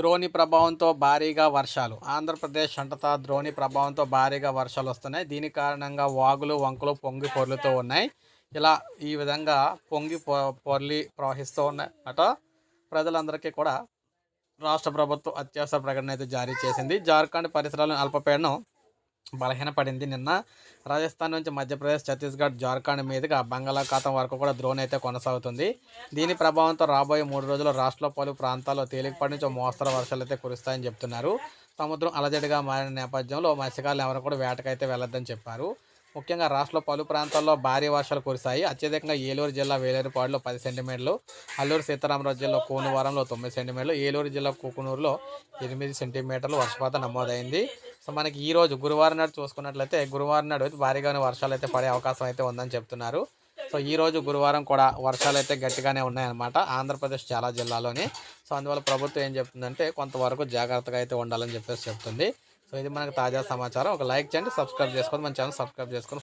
ద్రోణి ప్రభావంతో భారీగా వర్షాలు. ఆంధ్రప్రదేశ్ అంతటా ద్రోణి ప్రభావంతో భారీగా వర్షాలు వస్తున్నాయి. దీని కారణంగా వాగులు వంకలు పొంగి పొర్లుతూ ఉన్నాయి. ఇలా ఈ విధంగా పొంగి పొ- పొర్లి ప్రవహిస్తూ ఉన్నాయి అట ప్రజలందరికీ కూడా రాష్ట్ర ప్రభుత్వం అత్యవసర ప్రకటన అయితే జారీ చేసింది. జార్ఖండ్ పరిసరాలను అల్పపీడనం బలహీనపడింది. నిన్న రాజస్థాన్ నుంచి మధ్యప్రదేశ్ ఛత్తీస్గఢ్ జార్ఖండ్ మీదుగా బంగాళాఖాతం వరకు కూడా ద్రోణి అయితే కొనసాగుతుంది. దీని ప్రభావంతో రాబోయే మూడు రోజుల్లో రాష్ట్రంలో పలు ప్రాంతాల్లో తేలికపాటి నుంచి మోస్తరు వర్షాలు అయితే కురుస్తాయని చెప్తున్నారు. సముద్రం అలజడిగా మారిన నేపథ్యంలో మత్స్యకారులు ఎవరు కూడా వేటకైతే వెళ్ళొద్దని చెప్పారు. ముఖ్యంగా రాష్ట్రంలో పలు ప్రాంతాల్లో భారీ వర్షాలు కురిశాయి. అత్యధికంగా ఏలూరు జిల్లా వేలేరుపాడులో పది సెంటీమీటర్లు అల్లూరు సీతారామరాజు జిల్లా కోనువారంలో తొమ్మిది సెంటీమీటర్లు ఏలూరు జిల్లా కుకునూరులో ఎనిమిది సెంటీమీటర్లు వర్షపాతం నమోదైంది. సో మనకి ఈ రోజు గురువారం నాడు చూసుకున్నట్లయితే గురువారం నాడు అయితే భారీగానే వర్షాలు అయితే పడే అవకాశం అయితే ఉందని చెప్తున్నారు. సో ఈ రోజు గురువారం కూడా వర్షాలు అయితే గట్టిగానే ఉన్నాయన్నమాట ఆంధ్రప్రదేశ్ చాలా జిల్లాలోని. సో అందువల్ల ప్రభుత్వం ఏం చెప్తుందంటే కొంతవరకు జాగ్రత్తగా అయితే ఉండాలని చెప్పేసి చెప్తుంది. సో ఇది మనకు తాజా సమాచారం. ఒక లైక్ చేయండి సబ్స్క్రైబ్ చేసుకోండి మన ఛానల్ సబ్స్క్రైబ్ చేసుకొని